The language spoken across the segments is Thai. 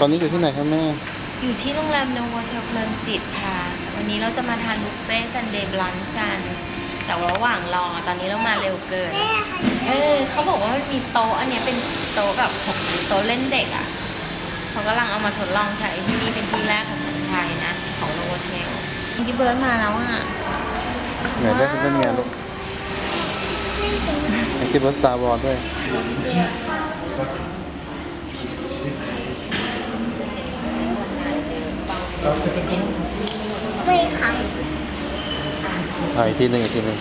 ตอนนี้อยู่ที่ไหนครับแม่ อยู่ที่โรงแรมโนโวเทลเพลินจิตค่ะ วันนี้เราจะมาทานบุฟเฟ่ซันเดย์บลันกัน แต่ว่าระหว่างรอตอนนี้เรามาเร็วเกิน เออเขาบอกว่ามันมีโต๊ะอันเนี้ยเป็นโต๊ะแบบโต๊ะเล่นเด็กอะเขากำลังเอามาทดลองใช้ที่นี่เป็นที่แรกของเมืองไทยนะของโนโวเทลที่เบิร์ดมาแล้วอะไหนได้เล่นไงลูกไอคิดว่าสตาร์วอลด้วย ไม่พังอ่าอีกทีหนึ่งอีกทีหนึ่ง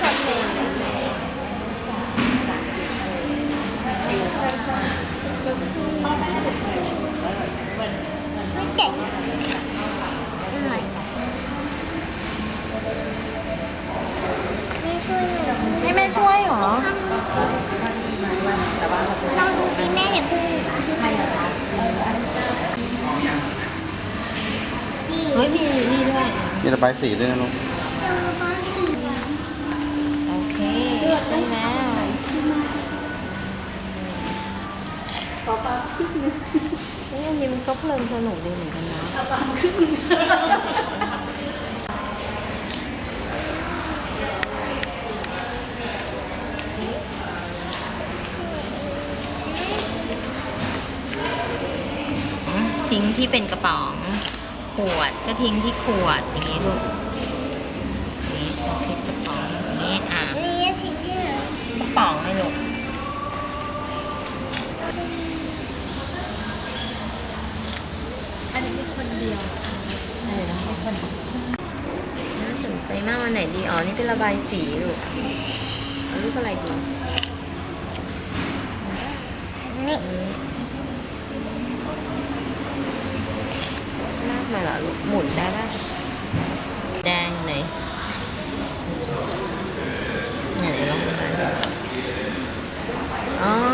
ชอบเพลงไม่เจ็บไม่ไม่ช่วยหน่อย ให้แม่ช่วยเห รอลองดูสิแม่อย่าเพิ่งดีเฮ้ยมีนี่ด้วยมีระบายสีด้วยนะลูกเจ้าบ้านสีโอเคได้แล้วนี่อันนี้มันก็เพลินสนุกดีเหมือนกันนะ ทิ้งที่เป็นกระป๋อง ขวดก็ทิ้งที่ขวดอย่างนี้ลูกอย่างนี้ทิ้งกระป๋องอย่างนี้อะนี่สิ่งที่ไหนกระป๋องไม่ลูกอันนี้มีคนเดียวใช่แล้วให้คนน่าสนใจมากวันไหนดีอ๋อนี่เป็นระบายสีลูกเอารูปอะไรดีนี่ มันเหรอลูกหมุนได้ปะแดงไหนไหนลองดูอ๋อ